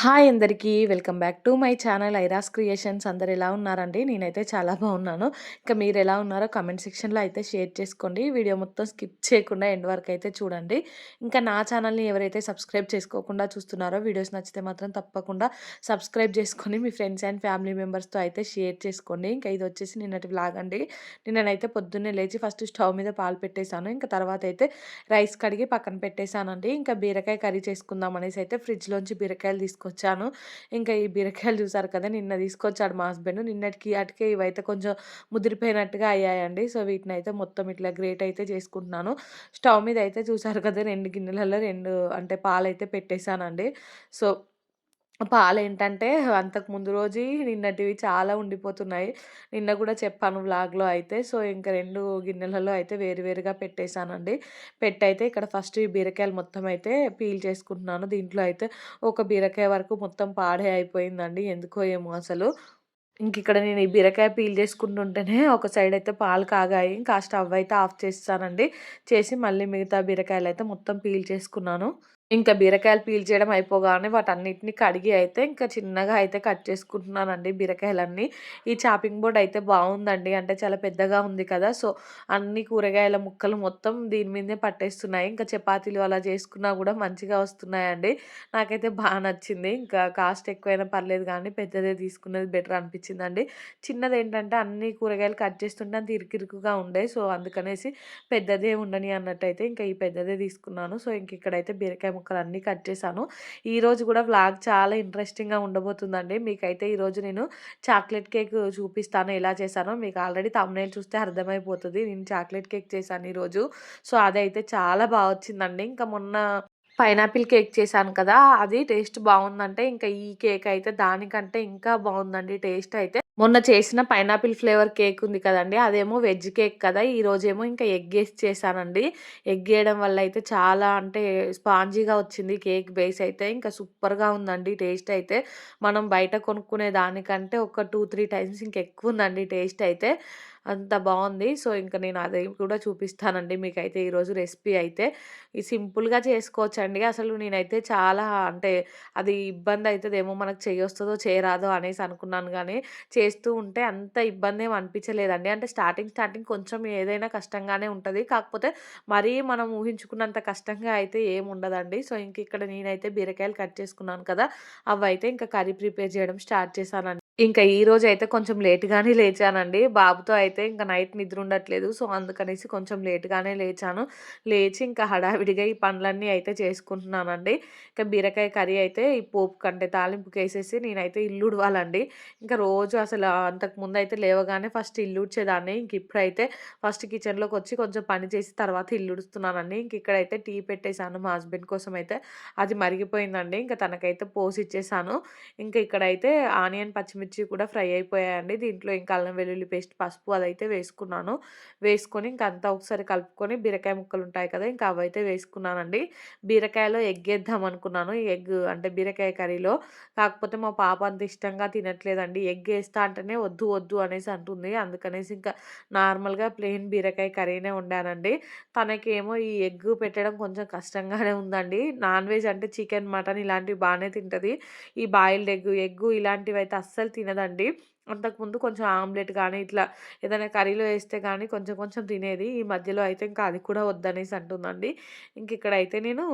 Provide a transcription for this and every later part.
Hi అందరికీ welcome back to my channel Airas creations. అందరు ఎలా ఉన్నారండి? నేనైతే చాలా బాగున్నాను. ఇంకా మీరు ఎలా ఉన్నారో కమెంట్ సెక్షన్లో అయితే షేర్ చేసుకోండి. వీడియో మొత్తం స్కిప్ చేయకుండా ఎండ్ వరకు అయితే చూడండి. ఇంకా నా ఛానల్ని ఎవరైతే సబ్స్క్రైబ్ చేసుకోకుండా చూస్తున్నారో వీడియోస్ నచ్చితే మాత్రం తప్పకుండా సబ్స్క్రైబ్ చేసుకొని మీ ఫ్రెండ్స్ అండ్ ఫ్యామిలీ మెంబర్స్తో అయితే షేర్ చేసుకోండి. ఇంకా ఇది వచ్చేసి నిన్నటి బ్లాగ్ అండి. నిన్ననైతే పొద్దున్నే లేచి ఫస్ట్ స్టవ్ మీద పాలు పెట్టేశాను. ఇంకా తర్వాత అయితే రైస్ కడిగి పక్కన పెట్టేశానండి. ఇంకా బీరకాయ కర్రీ చేసుకుందాం అనేసి అయితే ఫ్రిడ్జ్లోంచి బీరకాయలు తీసుకుని తీసుకొచ్చాను. ఇంకా ఈ బీరకాయలు చూసారు కదా నిన్న తీసుకొచ్చాడు మా హస్బెండ్. నిన్నటికి అటుకే ఇవైతే కొంచెం ముదిరిపోయినట్టుగా అయ్యాయండి. సో వీటిని అయితే మొత్తం ఇట్లా గ్రేట్ అయితే చేసుకుంటున్నాను. స్టవ్ మీద అయితే చూసారు కదా రెండు గిన్నెలలో రెండు అంటే పాలు అయితే పెట్టేశానండి. సో పాలేంటంటే అంతకు ముందు రోజు నిన్నటివి చాలా ఉండిపోతున్నాయి. నిన్న కూడా చెప్పాను వ్లాగ్‌లో అయితే. సో, ఇంక రెండు గిన్నెలలో అయితే వేరు వేరుగా పెట్టేసానండి పెట్టయితే ఇక్కడ ఫస్ట్ ఈ బీరకాయలు మొత్తం అయితే పీల్ చేసుకుంటున్నాను. దీంట్లో అయితే ఒక బీరకాయ వరకు మొత్తం పాడే అయిపోయిందండి. ఎందుకో ఏమో అసలు. ఇంక ఇక్కడ నేను ఈ బీరకాయ పీల్ చేసుకుంటుంటేనే ఒక సైడ్ అయితే పాలు కాగాయి. ఇంకా స్టవ్ అయితే ఆఫ్ చేస్తానండి చేసి మళ్ళీ మిగతా బీరకాయలు అయితే మొత్తం పీల్ చేసుకున్నాను. ఇంకా బీరకాయలు పీల్ చేయడం అయిపోగానే వాటన్నిటిని కడిగి అయితే ఇంకా చిన్నగా అయితే కట్ చేసుకుంటున్నానండి బీరకాయలన్నీ. ఈ చాపింగ్ బోర్డ్ అయితే బాగుందండి. అంటే చాలా పెద్దగా ఉంది కదా. సో అన్ని కూరగాయల ముక్కలు మొత్తం దీని మీదే పట్టేస్తున్నాయి. ఇంకా చపాతీలు అలా చేసుకున్నా కూడా మంచిగా వస్తున్నాయండి. నాకైతే బాగా నచ్చింది. ఇంకా కాస్ట్ ఎక్కువైనా పర్లేదు కానీ పెద్దదే తీసుకున్నది బెటర్ అనిపించిందండి. చిన్నది ఏంటంటే అన్ని కూరగాయలు కట్ చేస్తుంటే అంత ఇరుకిరుకుగా ఉండే. సో అందుకనేసి పెద్దదే ఉండని అన్నట్టయితే ఇంకా ఈ పెద్దదే తీసుకున్నాను. సో ఇంక ఇక్కడైతే బీరకాయ ముక్కలు అన్నీ కట్ చేశాను. ఈరోజు కూడా వ్లాగ్ చాలా ఇంట్రెస్టింగ్గా ఉండబోతుందండి. మీకైతే ఈరోజు నేను చాక్లెట్ కేక్ చూపిస్తాను ఎలా చేశానో. మీకు ఆల్రెడీ తమ్నేల్ చూస్తే అర్థమైపోతుంది. నేను చాక్లెట్ కేక్ చేశాను ఈరోజు సో అదైతే చాలా బాగా వచ్చిందండి. ఇంకా మొన్న పైనాపిల్ కేక్ చేశాను కదా అది టేస్ట్ బాగుందంటే ఇంకా ఈ కేక్ అయితే దానికంటే ఇంకా బాగుందండి టేస్ట్ అయితే. మొన్న చేసిన పైనాపిల్ ఫ్లేవర్ కేక్ ఉంది కదండి అదేమో వెజ్ కేక్ కదా ఈరోజేమో ఇంకా ఎగ్ వేసి చేశానండి. ఎగ్ వేయడం వల్ల అయితే చాలా అంటే స్పాంజీగా వచ్చింది కేక్ బేస్ అయితే ఇంకా సూపర్గా ఉందండి టేస్ట్ అయితే. మనం బయట కొనుక్కునే దానికంటే ఒక టూ త్రీ టైమ్స్ ఇంకెక్కువ ఉందండి టేస్ట్ అయితే. అంత బాగుంది. సో ఇంకా నేను అది కూడా చూపిస్తానండి. మీకైతే ఈరోజు రెసిపీ అయితే సింపుల్గా చేసుకోవచ్చండి. అసలు నేనైతే చాలా అంటే అది ఇబ్బంది అవుతుందేమో మనకు చేయొస్తుందో చేయరాదో అనేసి అనుకున్నాను కానీ చేస్తూ ఉంటే అంత ఇబ్బంది ఏమి అనిపించలేదండి. అంటే స్టార్టింగ్ స్టార్టింగ్ కొంచెం ఏదైనా కష్టంగానే ఉంటుంది. కాకపోతే మరీ మనం ఊహించుకున్నంత కష్టంగా అయితే ఏమి ఉండదండి. సో ఇంక ఇక్కడ నేనైతే బీరకాయలు కట్ చేసుకున్నాను కదా అవి అయితే ఇంకా కర్రీ ప్రిపేర్ చేయడం స్టార్ట్ చేశానండి. ఇంకా ఈ రోజు అయితే కొంచెం లేట్‌గానే లేచానండి. బాబుతో అయితే ఇంకా నైట్ నిద్ర ఉండట్లేదు. సో, అందుకనేసి కొంచెం లేట్‌గానే లేచాను. లేచి ఇంకా హడావిడిగా ఈ పనులన్నీ అయితే చేసుకుంటున్నానండి. ఇంకా బీరకాయ కర్రీ అయితే ఈ పోపు కంటే తాలింపుకేసేసి నేనైతే ఇల్లు ఉడవాలండి. ఇంకా రోజు అసలు అంతకుముందు అయితే లేవగానే ఫస్ట్ ఇల్లు ఉడ్చేదాన్ని. ఇంక ఇప్పుడైతే ఫస్ట్ కిచెన్‌లోకి వచ్చి కొంచెం పని చేసి తర్వాత ఇల్లు ఉడుస్తున్నానండి. ఇంక ఇక్కడైతే టీ పెట్టేసాను మా హస్బెండ్ కోసం అయితే. అది మరిగిపోయిందండి. ఇంకా తనకైతే పోసి ఇచ్చేసాను. ఇంకా ఇక్కడైతే ఆనియన్, పచ్చిమిర్చి పచ్చిమిర్చి కూడా ఫ్రై అయిపోయాయండి. దీంట్లో ఇంకా అల్లం వెల్లుల్లి పేస్ట్ పసుపు అదైతే వేసుకున్నాను. వేసుకొని ఇంకా అంతా ఒకసారి కలుపుకొని బీరకాయ ముక్కలు ఉంటాయి కదా ఇంకా అవైతే వేసుకున్నానండి. బీరకాయలో ఎగ్ వేద్దాం అనుకున్నాను. ఎగ్ అంటే బీరకాయ కర్రీలో. కాకపోతే మా పాప అంత ఇష్టంగా తినట్లేదండి. ఎగ్ వేస్తా అంటేనే వద్దు వద్దు అనేసి అంటుంది. అందుకనేసి ఇంకా నార్మల్గా ప్లెయిన్ బీరకాయ కర్రీనే వండానండి. తనకేమో ఈ ఎగ్ పెట్టడం కొంచెం కష్టంగానే ఉందండి. నాన్ వెజ్ అంటే చికెన్ మటన్ ఇలాంటివి బాగానే తింటుంది. ఈ బాయిల్డ్ ఎగ్ ఎగ్ ఇలాంటివి అయితే అస్సలు తినదండి. అంతకుముందు కొంచెం ఆమ్లెట్ కానీ ఇట్లా ఏదైనా కర్రీలో వేస్తే కానీ కొంచెం కొంచెం తినేది. ఈ మధ్యలో అయితే ఇంకా అది కూడా వద్దనేసి అంటుందండి. ఇంక ఇక్కడైతే నేను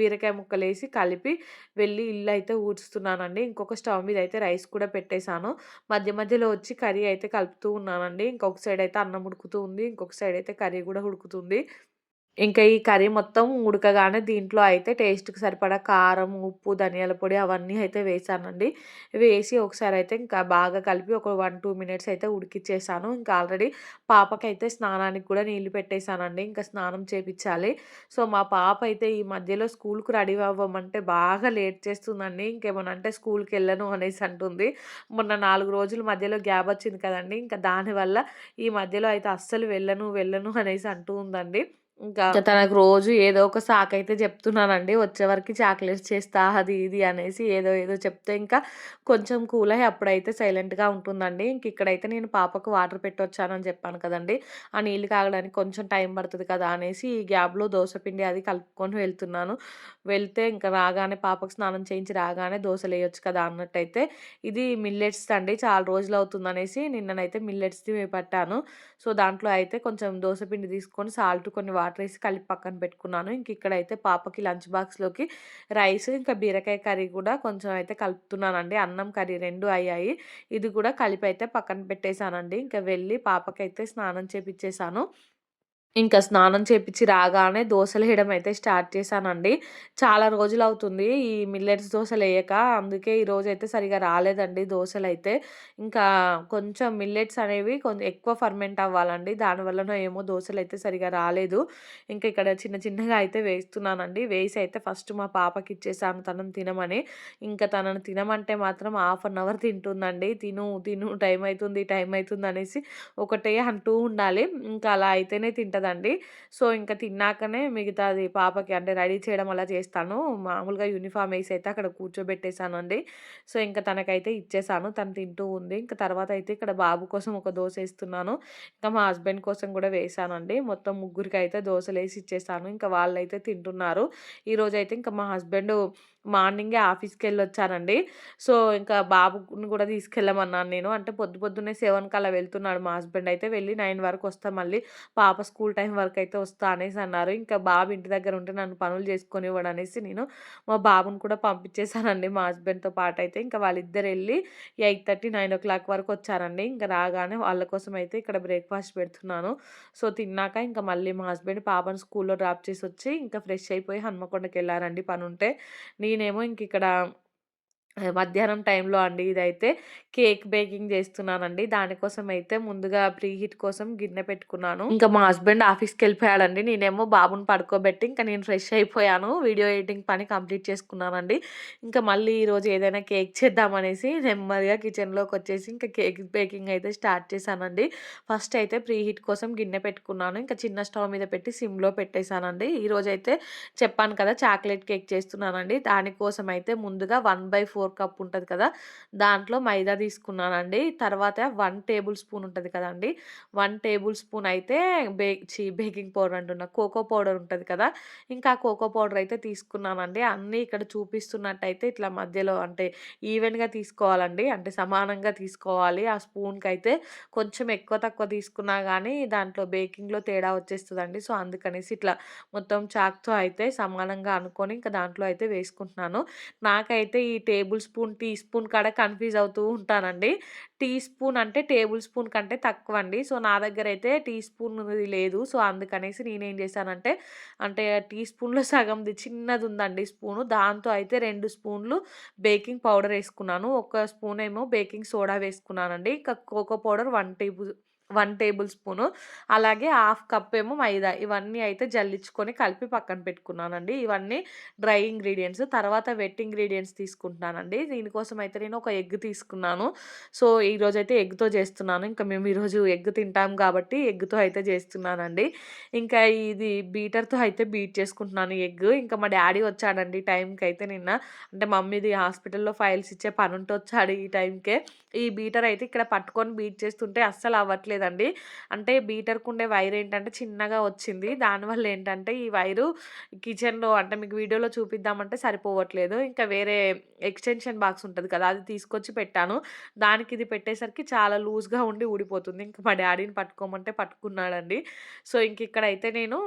బీరకాయ ముక్కలు వేసి కలిపి వెళ్ళి ఇల్లు అయితే ఊడ్చుతున్నానండి. ఇంకొక స్టవ్ మీద అయితే రైస్ కూడా పెట్టేశాను. మధ్య మధ్యలో వచ్చి కర్రీ అయితే కలుపుతూ ఉన్నానండి. ఇంకొక సైడ్ అయితే అన్నం ఉడుకుతూ ఉంది. ఇంకొక సైడ్ అయితే కర్రీ కూడా ఉడుకుతుంది. ఇంకా ఈ కర్రీ మొత్తం ఉడకగానే దీంట్లో అయితే టేస్ట్‌కి సరిపడా కారం, ఉప్పు, ధనియాల పొడి అవన్నీ అయితే వేసానండి. వేసి ఒకసారి అయితే ఇంకా బాగా కలిపి ఒక వన్ టూ మినిట్స్ అయితే ఉడికిచ్చేసాను. ఇంకా ఆల్రెడీ పాపకైతే స్నానానికి కూడా నీళ్ళు పెట్టేసానండి. ఇంకా స్నానం చేపించాలి సో, మా పాప అయితే ఈ మధ్యలో స్కూల్‌కి రెడీ అవ్వమంటే బాగా లేట్ చేస్తుందండి. ఇంకేమన్నా అంటే స్కూల్‌కెళ్ళను అనేసి అంటుంది. మొన్న నాలుగు రోజుల మధ్యలో గ్యాప్ వచ్చింది కదండి ఇంకా దానివల్ల ఈ మధ్యలో అయితే అస్సలు వెళ్ళను, వెళ్ళను అనేసి అంటూ ఉందండి. ఇంకా ఇంకా తనకు రోజు ఏదో ఒక సాకయితే చెప్తున్నానండి. వచ్చేవరకు చాక్లెట్స్ చేస్తా అది ఇది అనేసి ఏదో ఏదో చెప్తే ఇంకా కొంచెం కూల్ అయ్యి అప్పుడైతే సైలెంట్‌గా ఉంటుందండి. ఇంక ఇక్కడైతే నేను పాపకు వాటర్ పెట్టొచ్చానని చెప్పాను కదండీ! ఆ నీళ్ళు కాగడానికి కొంచెం టైం పడుతుంది కదా! అనేసి ఈ గ్యాప్‌లో దోస పిండి అది కలుపుకొని వెళ్తున్నాను. వెళ్తే ఇంకా రాగానే పాపకు స్నానం చేయించి రాగానే దోసలేయొచ్చు కదా! అన్నట్టయితే ఇది మిల్లెట్స్ అండి. చాలా రోజులు అవుతుంది అనేసి నిన్ననైతే మిల్లెట్స్‌ది పట్టాను. సో, దాంట్లో అయితే కొంచెం దోస పిండి తీసుకొని సాల్ట్ కొన్ని వాటర్ ఏసి కలిపి పక్కన పెట్టుకున్నాను. ఇంక ఇక్కడైతే పాపకి లంచ్ బాక్స్‌లోకి రైస్ ఇంకా బీరకాయ కర్రీ కూడా కొంచెం అయితే కలుపుతున్నానండి. అన్నం, కర్రీ రెండు అయ్యాయి. ఇది కూడా కలిపి అయితే పక్కన పెట్టేసానండి. ఇంక వెళ్ళి పాపకైతే స్నానం చేపిచ్చేసాను. ఇంకా స్నానం చేపించి రాగానే దోసలేయడం అయితే స్టార్ట్ చేశానండి. చాలా రోజులు అవుతుంది ఈ మిల్లెట్స్ దోశలు వేయక అందుకే ఈరోజు అయితే సరిగా రాలేదండి దోశలు అయితే ఇంకా కొంచెం మిల్లెట్స్ అనేవి కొంచెం ఎక్కువ ఫర్మెంట్ అవ్వాలండి. దానివల్లనో ఏమో దోశలు అయితే సరిగా రాలేదు. ఇంకా ఇక్కడ చిన్న చిన్నగా అయితే వేస్తున్నానండి. వేసి అయితే ఫస్ట్ మా పాపకి ఇచ్చేసాను తనని తినమని. ఇంకా తనను తినమంటే మాత్రం హాఫ్ అన్ అవర్ తింటుందండి. తిను, తిను టైం అవుతుంది టైం అవుతుంది అనేసి ఒకటే అంటూ ఉండాలి. ఇంకా అలా అయితేనే ఉంటుందండి సో, ఇంకా తిన్నాకనే మిగతాది పాపకి అంటే రెడీ చేయడం అలా చేస్తాను. మామూలుగా యూనిఫార్మ్ వేసి అయితే అక్కడ కూర్చోబెట్టేసానండి. సో, ఇంకా తనకైతే ఇచ్చేసాను. తను తింటూ ఉంది. ఇంకా తర్వాత అయితే ఇక్కడ బాబు కోసం ఒక దోశ వేస్తున్నాను ఇంకా మా హస్బెండ్ కోసం కూడా వేసానండి మొత్తం ముగ్గురికైతే వేసి ఇచ్చేసాను. ఇంకా వాళ్ళైతే తింటున్నారు. ఈరోజైతే ఇంకా మా హస్బెండ్ మార్నింగే వచ్చానండి సో, ఇంకా బాబుని కూడా తీసుకెళ్ళమన్నాను నేను. అంటే పొద్దు పొద్దున్నే సెవెన్కి అలా వెళ్తున్నాడు మా హస్బెండ్ అయితే. వెళ్ళి నైన్ వరకు వస్తాం మళ్ళీ పాప స్కూల్ టైం వరకైతే వస్తా అనేసి అన్నారు. ఇంకా బాబు ఇంటి దగ్గర ఉంటే నన్ను పనులు చేసుకొనివ్వడు అనేసి నేను మా బాబుని కూడా పంపించేశానండి మా హస్బెండ్‌తో పాటైతే. ఇంకా వాళ్ళిద్దరు వెళ్ళి eight thirty nine o'clock వరకు వచ్చారండి. ఇంకా రాగానే వాళ్ళ కోసం అయితే ఇక్కడ బ్రేక్‌ఫాస్ట్ పెడుతున్నాను. సో, తిన్నాక ఇంకా మళ్ళీ మా హస్బెండ్ పాపను స్కూల్‌లో డ్రాప్ చేసి వచ్చి ఇంకా ఫ్రెష్ అయిపోయి హన్మకొండకెళ్ళారండి పనుంటే. నేనేమో ఇంకిక్కడ ఇక్కడ మధ్యాహ్నం టైంలో అండి ఇదైతే కేక్ బేకింగ్ చేస్తున్నానండి. దానికోసం అయితే ముందుగా ప్రీ హీట్ కోసం గిన్నె పెట్టుకున్నాను. ఇంకా మా హస్బెండ్ ఆఫీస్కి వెళ్ళిపోయాడండి నేనేమో బాబుని పడుకోబెట్టి ఇంకా నేను ఫ్రెష్ అయిపోయాను. వీడియో ఎడిటింగ్ పని కంప్లీట్ చేసుకున్నానండి. ఇంకా మళ్ళీ ఈరోజు ఏదైనా కేక్ చేద్దామనేసి నెమ్మదిగా కిచెన్లోకి వచ్చేసి ఇంకా కేక్ బేకింగ్ అయితే స్టార్ట్ చేశానండి. ఫస్ట్ అయితే ప్రీ హీట్ కోసం గిన్నె పెట్టుకున్నాను. ఇంకా చిన్న స్టవ్ మీద పెట్టి సిమ్‌లో పెట్టేసానండి. అయితే చెప్పాను కదా! చాక్లెట్ కేక్ చేస్తున్నానండి. దానికోసం అయితే ముందుగా వన్ బై ఫోర్ 1/4 కప్ ఉంటుంది కదా! దాంట్లో మైదా తీసుకున్నానండి. తర్వాత వన్ టేబుల్ స్పూన్ ఉంటుంది కదండి వన్ టేబుల్ స్పూన్ అయితే బే చీ బేకింగ్ పౌడర్ అంటున్నా. కోకో పౌడర్ ఉంటుంది కదా! ఇంకా ఆ కోకో పౌడర్ అయితే తీసుకున్నానండి. అన్నీ ఇక్కడ చూపిస్తున్నట్టయితే ఇట్లా మధ్యలో అంటే ఈవెన్‌గా తీసుకోవాలండి. అంటే సమానంగా తీసుకోవాలి. ఆ స్పూన్కి అయితే కొంచెం ఎక్కువ తక్కువ తీసుకున్నా కానీ దాంట్లో బేకింగ్‌లో తేడా వచ్చేస్తుందండి సో, అందుకనేసి ఇట్లా మొత్తం చాక్‌తో అయితే సమానంగా అనుకొని ఇంకా దాంట్లో అయితే వేసుకుంటున్నాను. నాకైతే ఈ table tablespoon, teaspoon కాడ కన్‌ఫ్యూజ్ అవుతూ ఉంటానండి. టీ స్పూన్ అంటే టేబుల్ స్పూన్ కంటే తక్కువ అండి సో, నా దగ్గర అయితే టీ స్పూన్ లేదు. సో, అందుకనేసి నేనేం చేశానంటే అంటే టీ స్పూన్‌లో సగంది చిన్నది ఉందండి స్పూను. దాంతో అయితే రెండు స్పూన్లు బేకింగ్ పౌడర్ వేసుకున్నాను ఒక స్పూన్ ఏమో బేకింగ్ సోడా వేసుకున్నానండి. ఇంకా cocoa powder one table one tablespoon. అలాగే హాఫ్ కప్ ఏమో మైదా. ఇవన్నీ అయితే జల్లించుకొని కలిపి పక్కన పెట్టుకున్నానండి. ఇవన్నీ డ్రై ఇంగ్రీడియంట్స్ తర్వాత వెట్ ఇంగ్రీడియంట్స్ తీసుకుంటున్నానండి. దీనికోసం అయితే నేను ఒక ఎగ్ తీసుకున్నాను. సో, ఈరోజు అయితే ఎగ్‌తో చేస్తున్నాను. ఇంకా మేము ఈరోజు ఎగ్ తింటాం కాబట్టి ఎగ్‌తో అయితే చేస్తున్నానండి. ఇంకా ఇది బీటర్‌తో అయితే బీట్ చేసుకుంటున్నాను ఎగ్. ఇంకా మా డాడీ వచ్చాడండి టైంకి అయితే నిన్న. అంటే మమ్మీది హాస్పిటల్‌లో ఫైల్స్ ఇచ్చే పనుంటే వచ్చాడు ఈ టైంకే. ఈ బీటర్ అయితే ఇక్కడ పట్టుకొని బీట్ చేస్తుంటే అస్సలు అవ్వట్లేదండి. అంటే బీటర్‌కుండే వైర్ ఏంటంటే చిన్నగా వచ్చింది. దానివల్ల ఏంటంటే ఈ వైరు కిచెన్‌లో అంటే మీకు వీడియోలో చూపిద్దామంటే సరిపోవట్లేదు. ఇంకా వేరే ఎక్స్‌టెన్షన్ బాక్స్ ఉంటుంది కదా! అది తీసుకొచ్చి పెట్టాను. దానికి ఇది పెట్టేసరికి చాలా లూజ్‌గా ఉండి ఊడిపోతుంది. ఇంకా మా డాడీని పట్టుకోమంటే పట్టుకున్నాడండి. సో, ఇంక ఇక్కడైతే నేను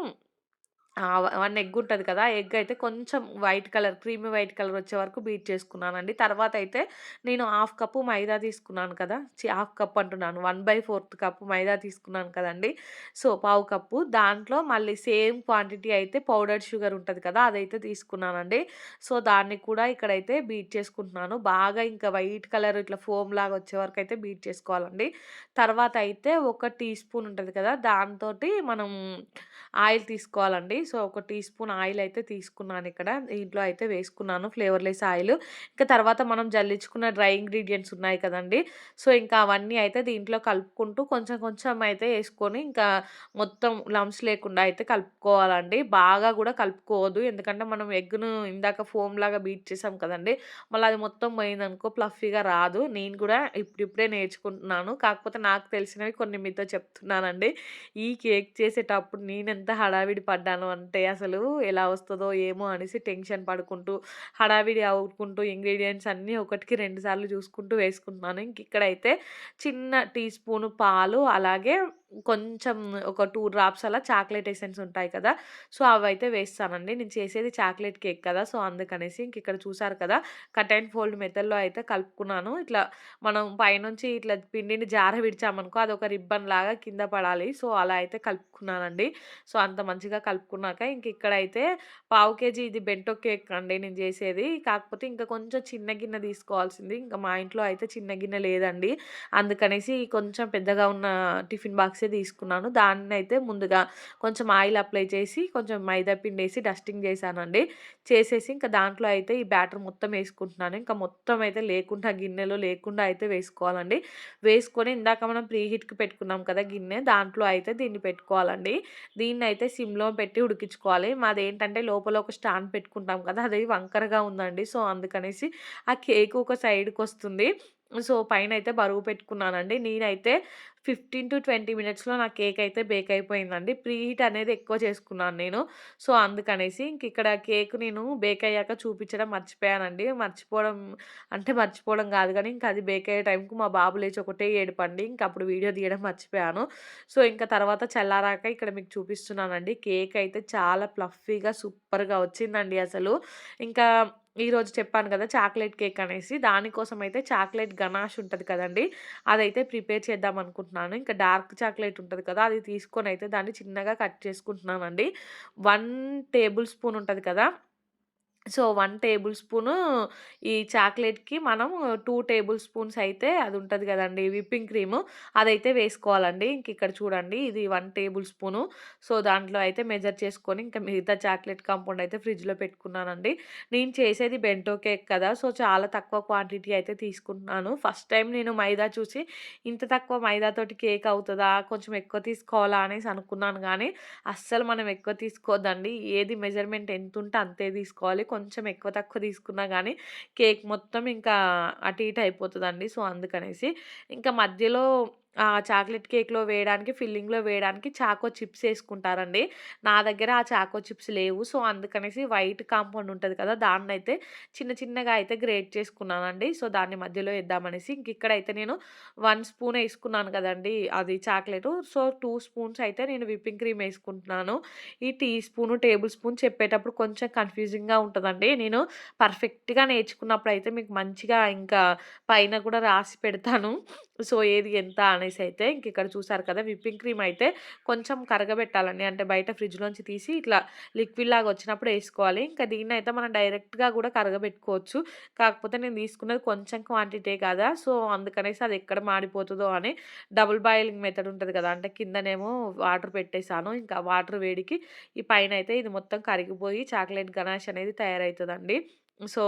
వన్ ఎగ్ ఉంటుంది కదా! ఎగ్ అయితే కొంచెం white colour creamy white colour వచ్చే వరకు బీట్ చేసుకున్నానండి. తర్వాత అయితే నేను హాఫ్ కప్పు మైదా తీసుకున్నాను కదా! హాఫ్ కప్ అంటున్నాను. 1/4 కప్పు మైదా తీసుకున్నాను కదండి సో, పావు కప్పు దాంట్లో మళ్ళీ సేమ్ క్వాంటిటీ అయితే పౌడర్డ్ షుగర్ ఉంటుంది కదా! అదైతే తీసుకున్నానండి. సో, దాన్ని కూడా ఇక్కడైతే బీట్ చేసుకుంటున్నాను. బాగా ఇంకా వైట్ కలర్ ఇట్లా ఫోమ్ లాగా వచ్చే వరకు అయితే బీట్ చేసుకోవాలండి. తర్వాత అయితే ఒక టీ స్పూన్ ఉంటుంది కదా! దాంతోటి మనం ఆయిల్ తీసుకోవాలండి. సో ఒక టీ స్పూన్ ఆయిల్ అయితే తీసుకున్నాను ఇక్కడ. దీంట్లో అయితే వేసుకున్నాను ఫ్లేవర్లెస్ ఆయిల్. ఇంకా తర్వాత మనం జల్లించుకున్న డ్రై ఇంగ్రీడియంట్స్ ఉన్నాయి కదండి. సో ఇంకా అవన్నీ అయితే దీంట్లో కలుపుకుంటూ కొంచెం కొంచెం అయితే వేసుకొని ఇంకా మొత్తం లమ్స్ లేకుండా అయితే కలుపుకోవాలండి. బాగా కూడా కలుపుకోవద్దు. ఎందుకంటే మనం ఎగ్గును ఇందాక ఫోమ్ లాగా బీట్ చేసాం కదండి. మళ్ళీ అది మొత్తం పోయిందనుకో ప్లఫీగా రాదు. నేను కూడా ఇప్పుడిప్పుడే నేర్చుకుంటున్నాను. కాకపోతే నాకు తెలిసినవి కొన్ని మీతో చెప్తున్నానండి. ఈ కేక్ చేసేటప్పుడు నేను ఎంత హడావిడి పడ్డాను అంటే అసలు ఎలా వస్తుందో ఏమో అనేసి టెన్షన్ పడుకుంటూ హడావిడి అవుకుంటూ ఇంగ్రీడియంట్స్ అన్నీ ఒకటికి రెండు సార్లు చూసుకుంటూ వేసుకుంటున్నాను. ఇంక ఇక్కడైతే చిన్న టీ స్పూను పాలు అలాగే కొంచెం ఒక టూ డ్రాప్స్ అలా చాక్లెట్ ఎసెన్స్ ఉంటాయి కదా. సో అవైతే వేస్తానండి. నేను చేసేది చాక్లెట్ కేక్ కదా. సో అందుకనేసి ఇంక ఇక్కడ చూసారు కదా. కట్ అండ్ ఫోల్డ్ మెథడ్లో అయితే కలుపుకున్నాను. ఇట్లా మనం పైనుంచి ఇట్లా పిండిని జార విడిచామనుకో అది ఒక రిబ్బన్ లాగా కింద పడాలి. సో అలా అయితే కలుపుకున్నానండి. సో అంత మంచిగా కలుపుకున్నాక ఇంక ఇక్కడైతే పావు కేజీ ఇది బెంటో కేక్ అండి నేను చేసేది. కాకపోతే ఇంకా కొంచెం చిన్న గిన్నె తీసుకోవాల్సింది. ఇంకా మా ఇంట్లో అయితే చిన్న గిన్నె లేదండి. అందుకనేసి కొంచెం పెద్దగా ఉన్న టిఫిన్ బాక్స్ తీసుకున్నాను. దాన్ని అయితే ముందుగా కొంచెం ఆయిల్ అప్లై చేసి కొంచెం మైదా పిండి వేసి డస్టింగ్ చేశానండి. చేసేసి ఇంకా దాంట్లో అయితే ఈ బ్యాటర్ మొత్తం వేసుకుంటున్నాను. ఇంకా మొత్తం అయితే లేకుండా గిన్నెలో లేకుండా అయితే వేసుకోవాలండి. వేసుకొని ఇందాక మనం ప్రీ హీట్కి పెట్టుకున్నాం కదా గిన్నె దాంట్లో అయితే దీన్ని పెట్టుకోవాలండి. దీన్ని అయితే సిమ్లో పెట్టి ఉడికించుకోవాలి. మాది ఏంటంటే లోపల ఒక స్టాండ్ పెట్టుకుంటాం కదా అది వంకరగా ఉందండి. సో అందుకనేసి ఆ కేక్ ఒక సైడ్కి వస్తుంది సో పైన అయితే బరువు పెట్టుకున్నానండి. నేనైతే ఫిఫ్టీన్ టు ట్వంటీ మినిట్స్లో నా కేక్ అయితే బేక్ అయిపోయిందండి. ప్రీ హీట్ అనేది ఎక్కువ చేసుకున్నాను నేను. సో అందుకనేసి ఇంక ఇక్కడ కేక్ నేను బేక్ అయ్యాక చూపించడం మర్చిపోయానండి. మర్చిపోవడం అంటే మర్చిపోవడం కాదు కానీ ఇంకా అది బేక్ అయ్యే టైంకు మా బాబు లేచి ఒకటే ఏడుపండి. ఇంక అప్పుడు వీడియో తీయడం మర్చిపోయాను. సో ఇంకా తర్వాత చల్లారాక ఇక్కడ మీకు చూపిస్తున్నానండి. కేక్ అయితే చాలా ప్లఫీగా సూపర్గా వచ్చిందండి అసలు. ఇంకా ఈరోజు చెప్పాను కదా చాక్లెట్ కేక్ అనేసి. దానికోసం అయితే చాక్లెట్ గనాష్ ఉంటుంది కదండి. అదైతే ప్రిపేర్ చేద్దాం అనుకుంటున్నాను. ఇంకా డార్క్ చాక్లెట్ ఉంటుంది కదా అది తీసుకొని అయితే దాన్ని చిన్నగా కట్ చేసుకుంటున్నానండి. వన్ టేబుల్ స్పూన్ ఉంటుంది కదా సో వన్ టేబుల్ స్పూను ఈ చాక్లెట్కి మనం టూ టేబుల్ స్పూన్స్ అయితే అది ఉంటుంది కదండి విప్పింగ్ క్రీము. అదైతే వేసుకోవాలండి. ఇంక ఇక్కడ చూడండి ఇది వన్ టేబుల్ స్పూను. సో దాంట్లో అయితే మెజర్ చేసుకొని ఇంకా మిగతా చాక్లెట్ కాంపౌండ్ అయితే ఫ్రిడ్జ్లో పెట్టుకున్నానండి. నేను చేసేది బెంటో కేక్ కదా సో చాలా తక్కువ క్వాంటిటీ అయితే తీసుకుంటున్నాను. ఫస్ట్ టైం నేను మైదా చూసి ఇంత తక్కువ మైదాతోటి కేక్ అవుతుందా కొంచెం ఎక్కువ తీసుకోవాలా అనేసి అనుకున్నాను కానీ అస్సలు మనం ఎక్కువ తీసుకోవద్దండి ఏది మెజర్మెంట్ ఎంత ఉంటే అంతే తీసుకోవాలి. కొంచెం ఎక్కువ తక్కువ తీసుకున్నా కానీ కేక్ మొత్తం ఇంకా అటు ఇటు అయిపోతుందండి. సో అందుకనేసి. ఇంకా మధ్యలో ఆ చాక్లెట్ కేక్‌లో వేయడానికి, ఫిల్లింగ్‌లో వేయడానికి చాకో చిప్స్ వేసుకుంటారండి. నా దగ్గర ఆ చాకో చిప్స్ లేవు. సో, అందుకనేసి వైట్ కాంపౌండ్ ఉంటుంది కదా! దాన్నైతే చిన్న చిన్నగా అయితే గ్రేట్ చేసుకున్నానండి. సో, దాన్ని మధ్యలో వేద్దామనేసి ఇంక ఇక్కడైతే నేను వన్ స్పూన్ వేసుకున్నాను కదండి అది చాక్లెట్ సో, టూ స్పూన్స్ అయితే నేను విప్పింగ్ క్రీమ్ వేసుకుంటున్నాను ఈ టీ స్పూను, టేబుల్ స్పూన్ చెప్పేటప్పుడు కొంచెం కన్‌ఫ్యూజింగ్‌గా ఉంటుందండి నేను పర్ఫెక్ట్‌గా నేర్చుకున్నప్పుడు అయితే మీకు మంచిగా ఇంకా పైన కూడా రాసి పెడతాను. సో, ఏది ఎంత అనేసి అయితే ఇంక ఇక్కడ చూసారు కదా! విప్పింగ్ క్రీమ్ అయితే కొంచెం కరగబెట్టాలండి. అంటే బయట ఫ్రిడ్జ్‌లోంచి తీసి ఇట్లా లిక్విడ్ లాగా వచ్చినప్పుడు వేసుకోవాలి ఇంకా దీన్ని అయితే మనం డైరెక్ట్‌గా కూడా కరగబెట్టుకోవచ్చు. కాకపోతే నేను తీసుకున్నది కొంచెం క్వాంటిటీ కదా! సో, అందుకనేసి అది ఎక్కడ మాడిపోతుందో అని డబుల్ బాయిలింగ్ మెథడ్ ఉంటుంది కదా! అంటే కిందనేమో వాటర్ పెట్టేశాను ఇంకా వాటర్ వేడికి ఈ పైన అయితే ఇది మొత్తం కరిగిపోయి చాక్లెట్ గణాష్ అనేది తయారవుతుందండి సో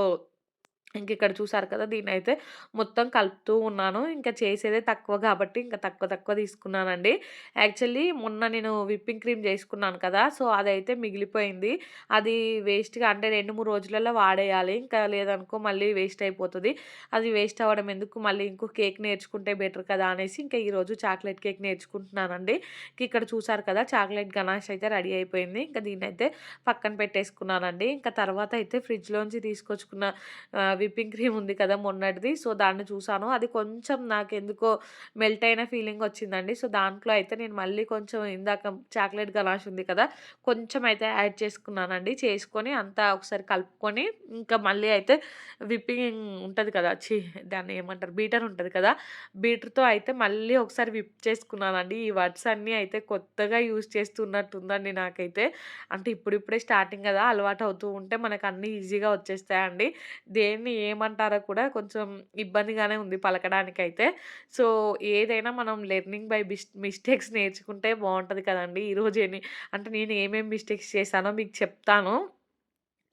ఇంక ఇక్కడ చూసారు కదా! దీన్నైతే మొత్తం కలుపుతూ ఉన్నాను. ఇంకా చేసేదే తక్కువ కాబట్టి ఇంకా తక్కువ తక్కువ తీసుకున్నానండి. యాక్చువల్లీ మొన్న నేను విప్పింగ్ క్రీమ్ చేసుకున్నాను కదా! సో, అదైతే మిగిలిపోయింది. అది వేస్ట్‌గా అంటే 2, 3 రోజులలో వాడేయాలి. ఇంకా లేదనుకో మళ్ళీ వేస్ట్ అయిపోతుంది అది వేస్ట్ అవ్వడం ఎందుకు మళ్ళీ ఇంకో కేక్ నేర్చుకుంటే బెటర్ కదా! అనేసి ఇంకా ఈరోజు చాక్లెట్ కేక్ నేర్చుకుంటున్నానండి. ఇక్కడ చూసారు కదా! చాక్లెట్ గణాష్ అయితే రెడీ అయిపోయింది. ఇంకా దీన్ని అయితే పక్కన పెట్టేసుకున్నానండి. ఇంకా తర్వాత అయితే ఫ్రిడ్జ్‌లోంచి తీసుకొచ్చుకున్న విప్పింగ్ క్రీమ్ ఉంది కదా! మొన్నటిది. సో, దాన్ని చూసాను. అది కొంచెం నాకు ఎందుకో మెల్ట్ అయిన ఫీలింగ్ వచ్చిందండి. సో, దాంట్లో అయితే నేను మళ్ళీ కొంచెం ఇందాక చాక్లెట్ గలాష్ ఉంది కదా! కొంచెం అయితే యాడ్ చేసుకున్నానండి. చేసుకొని అంతా ఒకసారి కలుపుకొని ఇంకా మళ్ళీ అయితే విప్పింగ్ ఉంటుంది కదా! చి దాన్ని ఏమంటారు బీటర్ ఉంటుంది కదా! బీటర్‌తో అయితే మళ్ళీ ఒకసారి విప్ చేసుకున్నానండి. ఈ వర్డ్స్ అన్నీ అయితే కొత్తగా యూజ్ చేస్తున్నట్టుందండి నాకైతే. అంటే ఇప్పుడిప్పుడే స్టార్టింగ్ కదా! అలవాటు అవుతూ ఉంటే మనకు అన్నీ ఈజీగా వచ్చేస్తాయండి. దేన్ని ఏమంటారో కూడా కొంచెం ఇబ్బందిగానే ఉంది పలకడానికైతే. సో, ఏదైనా మనం లెర్నింగ్ బై మిస్టేక్స్ నేర్చుకుంటే బాగుంటుంది కదండీ! ఈరోజు ఎన్ని అంటే నేను ఏమేమి మిస్టేక్స్ చేశానో మీకు చెప్తాను.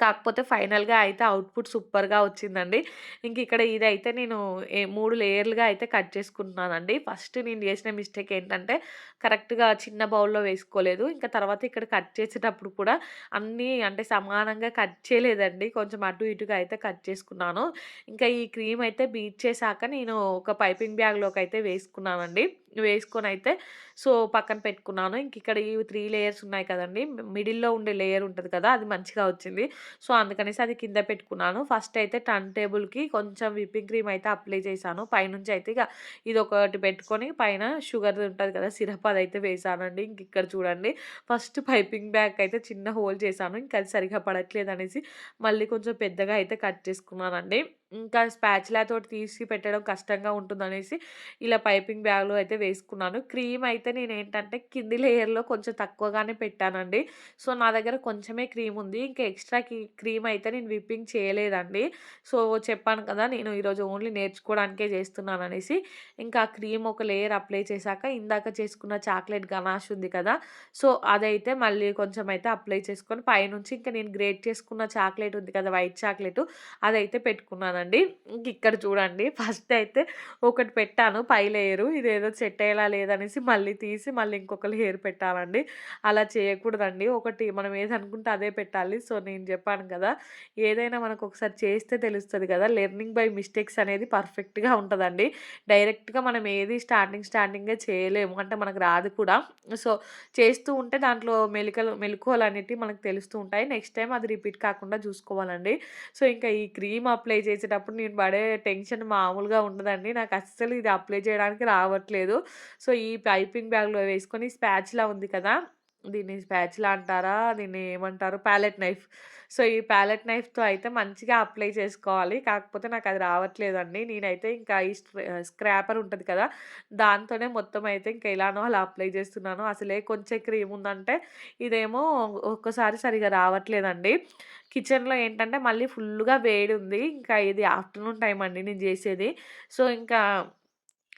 కాకపోతే ఫైనల్‌గా అయితే అవుట్‌పుట్ సూపర్‌గా వచ్చిందండి. ఇంక ఇక్కడ ఇదైతే నేను ఏ 3 లేయర్లుగా అయితే కట్ చేసుకుంటున్నానండి. ఫస్ట్ నేను చేసిన మిస్టేక్ ఏంటంటే కరెక్ట్‌గా చిన్న బౌల్‌లో వేసుకోలేదు. ఇంకా తర్వాత ఇక్కడ కట్ చేసేటప్పుడు కూడా అన్నీ అంటే సమానంగా కట్ చేయలేదండి. కొంచెం అటు ఇటుగా అయితే కట్ చేసుకున్నాను. ఇంకా ఈ క్రీమ్ అయితే బీట్ చేశాక నేను ఒక పైపింగ్ బ్యాగ్‌లోకి అయితే వేసుకున్నానండి. వేసుకొని అయితే సో, పక్కన పెట్టుకున్నాను. ఇంక ఇక్కడ ఈ త్రీ లేయర్స్ ఉన్నాయి కదండి మిడిల్‌లో ఉండే లేయర్ ఉంటుంది కదా! అది మంచిగా వచ్చింది. సో, అందుకనేసి అది కింద పెట్టుకున్నాను. ఫస్ట్ అయితే టర్న్ టేబుల్‌కి కొంచెం విప్పింగ్ క్రీమ్ అయితే అప్లై చేశాను. పైనుంచి అయితే ఇక ఇది ఒకటి పెట్టుకొని పైన షుగర్ ఉంటుంది కదా! సిరప్ అది అయితే వేసానండి ఇంక ఇక్కడ చూడండి ఫస్ట్ పైపింగ్ బ్యాగ్ అయితే చిన్న హోల్ చేశాను. ఇంకా అది సరిగ్గా పడట్లేదనేసి మళ్ళీ కొంచెం పెద్దగా అయితే కట్ చేసుకున్నానండి. ఇంకా స్పాచ్లా తోటి తీసి పెట్టడం కష్టంగా ఉంటుందనేసి ఇలా పైపింగ్ బ్యాగ్‌లో అయితే వేసుకున్నాను. క్రీమ్ అయితే నేను ఏంటంటే కింది లేయర్‌లో కొంచెం తక్కువగానే పెట్టానండి. సో, నా దగ్గర కొంచెమే క్రీమ్ ఉంది. ఇంకా ఎక్స్‌ట్రా క్రీమ్ అయితే నేను విప్పింగ్ చేయలేదండి. సో, చెప్పాను కదా! నేను ఈరోజు ఓన్లీ నేర్చుకోవడానికే చేస్తున్నాననేసి. ఇంకా క్రీమ్ ఒక లేయర్ అప్లై చేశాక ఇందాక చేసుకున్న చాక్లెట్ గనాష్ ఉంది కదా! సో, అదైతే మళ్ళీ కొంచెం అయితే అప్లై చేసుకొని పైనుంచి ఇంకా నేను గ్రేట్ చేసుకున్న చాక్లెట్ ఉంది కదా! వైట్ చాక్లెట్ అదైతే పెట్టుకున్నానండి. ఇంక ఇక్కడ చూడండి ఫస్ట్ అయితే ఒకటి పెట్టాను పై లేయరు. ఇదేదో సెట్ అయ్యేలా లేదనేసి మళ్ళీ తీసి మళ్ళీ ఇంకొక లేయర్ పెట్టాలండి అలా చేయకూడదండి. ఒకటి మనం ఏదనుకుంటే అదే పెట్టాలి. సో, నేను చెప్పాను కదా! ఏదైనా మనకు ఒకసారి చేస్తే తెలుస్తుంది కదా! లెర్నింగ్ బై మిస్టేక్స్ అనేది పర్ఫెక్ట్‌గా ఉంటుందండి డైరెక్ట్‌గా మనం ఏది స్టార్టింగ్ స్టార్టింగే చేయలేము. అంటే మనకు రాదు కూడా. సో, చేస్తూ ఉంటే దాంట్లో మెలికలు మెళకువలనేటివి మనకు తెలుస్తూ ఉంటాయి. నెక్స్ట్ టైం అది రిపీట్ కాకుండా చూసుకోవాలండి. సో, ఇంకా ఈ క్రీమ్ అప్లై చేసేటప్పుడు నేను పడే టెన్షన్ మామూలుగా ఉండదండి. నాకు అస్సలు ఇది అప్లై చేయడానికి రావట్లేదు. సో, ఈ పైపింగ్ బ్యాగ్‌లో వేసుకొని స్పాచ్లా ఉంది కదా! దీన్ని స్పాచులా అంటారా? దీన్ని ఏమంటారు? Palette knife. సో, ఈ ప్యాలెట్ నైఫ్‌తో అయితే మంచిగా అప్లై చేసుకోవాలి. కాకపోతే నాకు అది రావట్లేదండి. నేనైతే ఇంకా ఈ స్క్రాపర్ ఉంటుంది కదా! దాంతోనే మొత్తం అయితే ఇంకా ఎలానో అలా అప్లై చేస్తున్నాను. అసలే కొంచెం క్రీమ్ ఉందంటే ఇదేమో ఒక్కసారి సరిగ్గా రావట్లేదండి. కిచెన్‌లో ఏంటంటే మళ్ళీ ఫుల్లుగా ఉంది ఇంకా ఇది ఆఫ్టర్‌నూన్ టైం అండి నేను చేసేది. సో, ఇంకా